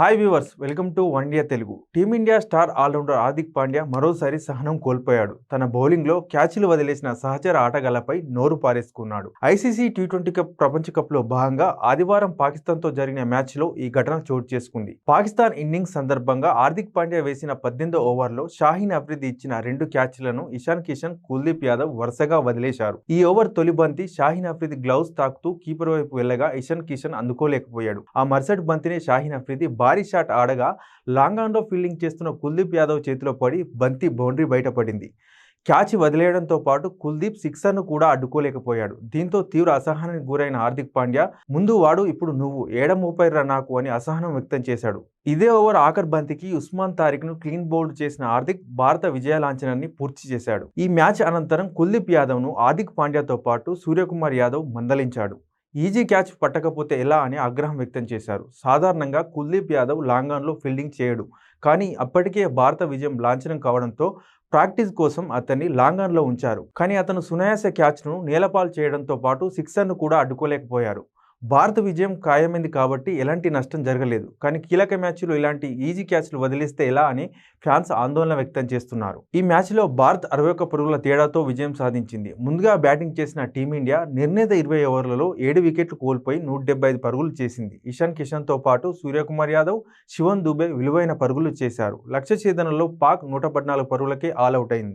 Hi viewers welcome to one day Telugu. Team India star allrounder Hardik Pandya మరోసారి సహనం కోల్పోయాడు. తన బౌలింగ్లో క్యాచ్లు వదిలేసిన సహచర ఆటగాళ్ళపై నోరు పారేసుకున్నాడు. ఐసీసీ టీ ట్వంటీ కప్ ప్రపంచ కప్లో భాగంగా ఆదివారం పాకిస్తాన్తో జరిగిన మ్యాచ్లో ఈ ఘటన చోటు చేసుకుంది. పాకిస్తాన్ ఇన్నింగ్స్ సందర్భంగా హార్దిక్ పాండ్యా వేసిన పద్దెనిమిదో ఓవర్లో షాహీన్ అఫ్రిది ఇచ్చిన రెండు క్యాచ్లను ఇషాన్ కిషన్ కుల్దీప్ యాదవ్ వరుసగా వదిలేశారు. ఈ ఓవర్ తొలి బంతి షాహీన్ అఫ్రిది గ్లౌస్ తాకుతూ కీపర్ వైపు వెళ్ళగా ఇషాన్ కిషన్ అందుకోలేకపోయాడు. ఆ మరుసటి బంతిని షాహీన్ అఫ్రిది భారీ షాట్ ఆడగా లాంగ్ ఆన్లో ఫీల్డింగ్ చేస్తున్న కుల్దీప్ యాదవ్ చేతిలో పడి బంతి బౌండరీ బయటపడింది. క్యాచ్ వదిలేయడంతో పాటు కుల్దీప్ సిక్సర్ను కూడా అడ్డుకోలేకపోయాడు. దీంతో తీవ్ర అసహనానికి గురైన హార్దిక్ పాండ్యా ముందు వాడు ఇప్పుడు నువ్వు. ఏడ ముప్పై రా నాకు అని అసహనం వ్యక్తం చేశాడు. ఇదే ఓవర్ ఆఖర్ బంతికి ఉస్మాన్ తారిక్ను క్లీన్ బౌల్డ్ చేసిన హార్దిక్ భారత విజయ లాంఛనాన్ని పూర్తి చేశాడు. ఈ మ్యాచ్ అనంతరం కుల్దీప్ యాదవ్ను హార్దిక్ పాండ్యాతో పాటు సూర్యకుమార్ యాదవ్ మందలించాడు. ఈజీ క్యాచ్ పట్టకపోతే ఎలా అని ఆగ్రహం వ్యక్తం చేశారు. సాధారణంగా కుల్దీప్ యాదవ్ లాంగాన్లో ఫీల్డింగ్ చేయడు. కానీ అప్పటికే భారత విజయం లాంఛనం కావడంతో ప్రాక్టీస్ కోసం అతన్ని లాంగాన్లో ఉంచారు. కానీ అతను సునాయాస క్యాచ్ను నేలపాలు చేయడంతో పాటు సిక్సర్ను కూడా అడ్డుకోలేకపోయారు. భారత విజయం ఖాయమైంది కాబట్టి ఎలాంటి నష్టం జరగలేదు. కానీ కీలక మ్యాచ్లో ఇలాంటి ఈజీ క్యాచ్లు వదిలేస్తే ఎలా అని ఫ్యాన్స్ ఆందోళన వ్యక్తం చేస్తున్నారు. ఈ మ్యాచ్లో భారత్ అరవై ఒక్క పరుగుల తేడాతో విజయం సాధించింది. ముందుగా బ్యాటింగ్ చేసిన టీమిండియా నిర్ణీత ఇరవై ఓవర్లలో ఏడు వికెట్లు కోల్పోయి నూట డెబ్బై ఐదు పరుగులు చేసింది. ఇషాన్ కిషన్తో పాటు సూర్యకుమార్ యాదవ్ శివన్ దుబే విలువైన పరుగులు చేశారు. లక్ష్య ఛేదనలో పాక్ నూట పద్నాలుగు పరుగులకే ఆల్అవుట్ అయింది.